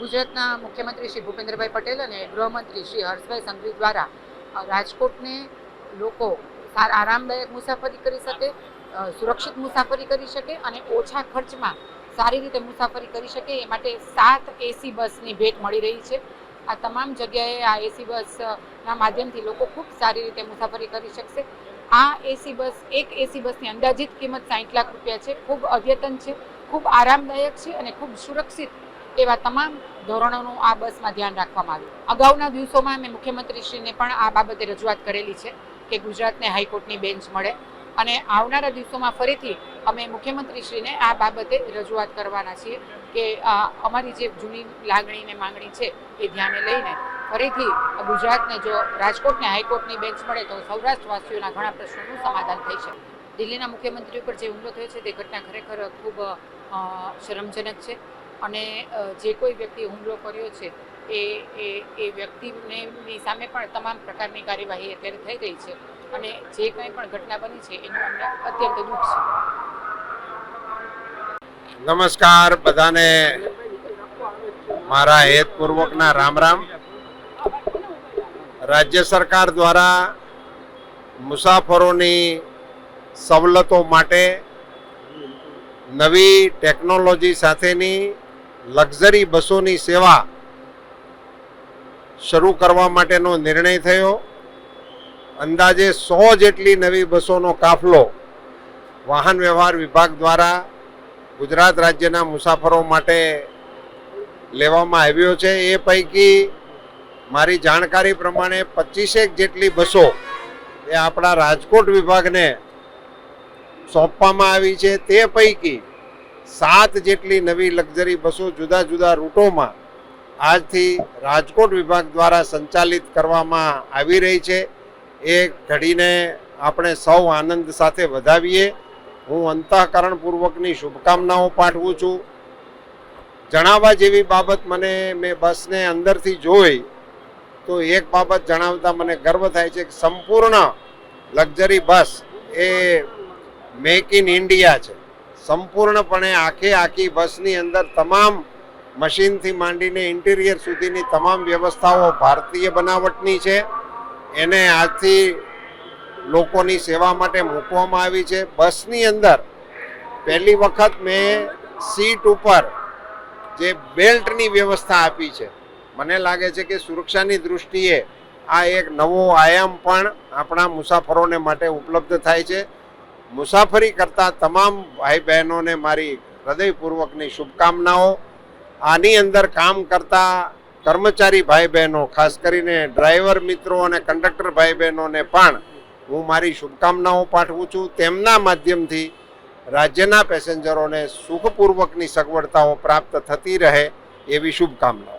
ગુજરાતના મુખ્યમંત્રી શ્રી ભૂપેન્દ્રભાઈ પટેલ અને ગૃહમંત્રી શ્રી હર્ષભાઈ સંઘવી દ્વારા રાજકોટને લોકો સાર આરામદાયક મુસાફરી કરી શકે સુરક્ષિત મુસાફરી કરી શકે અને ઓછા ખર્ચમાં સારી રીતે મુસાફરી કરી શકે, એ માટે સાત એસી બસની ભેટ મળી રહી છે. આ તમામ જગ્યાએ આ એસી બસના માધ્યમથી લોકો ખૂબ સારી રીતે મુસાફરી કરી શકશે. આ એસી બસ, એક એસી બસની અંદાજિત કિંમત સાઠ લાખ રૂપિયા છે. ખૂબ અદ્યતન છે, ખૂબ આરામદાયક છે અને ખૂબ સુરક્ષિત એવા તમામ ધોરણોનું આ બસમાં ધ્યાન રાખવામાં આવ્યું. અગાઉના દિવસોમાં મેં મુખ્યમંત્રીશ્રીને પણ આ બાબતે રજૂઆત કરેલી છે કે ગુજરાતને હાઈકોર્ટની બેન્ચ મળે અને આવનારા દિવસોમાં ફરીથી અમે મુખ્યમંત્રીશ્રીને આ બાબતે રજૂઆત કરવાના છીએ કે અમારી જે જૂની લાગણી ને માંગણી છે એ ધ્યાને લઈને ફરીથી ગુજરાતને જો રાજકોટને હાઈકોર્ટની બેન્ચ મળે તો સૌરાષ્ટ્રવાસીઓના ઘણા પ્રશ્નોનું સમાધાન થઈ શકે. દિલ્હીના મુખ્યમંત્રી ઉપર જે હુમલો થયો છે તે ઘટના ખરેખર ખૂબ શરમજનક છે. અને જે કોઈ વ્યક્તિ હુમલો કર્યો છે, એ એ એ વ્યક્તિને સામે પણ તમામ પ્રકારની કાર્યવાહી અત્યારે થઈ રહી છે. અને જે કંઈ પણ ઘટના બની છે, એનું અમને અત્યંત દુઃખ છે. નમસ્કાર બધાને. મારા હેતપૂર્વકના રામ રામ. રાજ્ય સરકાર દ્વારા મુસાફરોની સવલતો માટે નવી ટેકનોલોજી સાથેની લક્ઝરી બસોની સેવા શરૂ કરવા માટેનો નિર્ણય થયો. અંદાજે સો જેટલી નવી બસોનો કાફલો વાહન વ્યવહાર વિભાગ દ્વારા ગુજરાત રાજ્યના મુસાફરો માટે લેવામાં આવ્યો છે. એ પૈકી મારી જાણકારી પ્રમાણે પચીસેક જેટલી બસો એ આપણા રાજકોટ વિભાગને સોંપવામાં આવી છે. તે પૈકી સાત જેટલી નવી લક્ઝરી બસો જુદા જુદા રૂટોમાં આજથી રાજકોટ વિભાગ દ્વારા સંચાલિત કરવામાં આવી રહી છે. એ ઘડીને આપણે સૌ આનંદ સાથે વધાવીએ. હું અંતઃકરણપૂર્વકની શુભકામનાઓ પાઠવું છું. જણાવવા જેવી બાબત મને મેં બસને અંદરથી જોઈ તો એક બાબત જણાવતા મને ગર્વ થાય છે કે સંપૂર્ણ લક્ઝરી બસ એ મેક ઇન ઇન્ડિયા છે. સંપૂર્ણપણે આખે આખી બસની અંદર તમામ મશીનથી માંડીને ઇન્ટિરિયર સુધીની તમામ વ્યવસ્થાઓ ભારતીય બનાવટની છે. એને આજથી લોકોની સેવા માટે મૂકવામાં આવી છે. બસની અંદર પહેલી વખત મેં સીટ ઉપર જે બેલ્ટની વ્યવસ્થા આપી છે, મને લાગે છે કે સુરક્ષાની દૃષ્ટિએ આ એક નવો આયામ પણ આપણા મુસાફરોને માટે ઉપલબ્ધ થાય છે. મુસાફરી કરતા તમામ ભાઈ બહેનોને મારી હૃદયપૂર્વકની શુભકામનાઓ. આની અંદર કામ કરતા કર્મચારી ભાઈ બહેનો ખાસ કરીને ડ્રાઈવર મિત્રો અને કંડક્ટર ભાઈ બહેનોને પણ હું મારી શુભકામનાઓ પાઠવું છું. તેમના માધ્યમથી રાજ્યના પેસેન્જરોને સુખપૂર્વકની સગવડતાઓ પ્રાપ્ત થતી રહે એવી શુભકામનાઓ.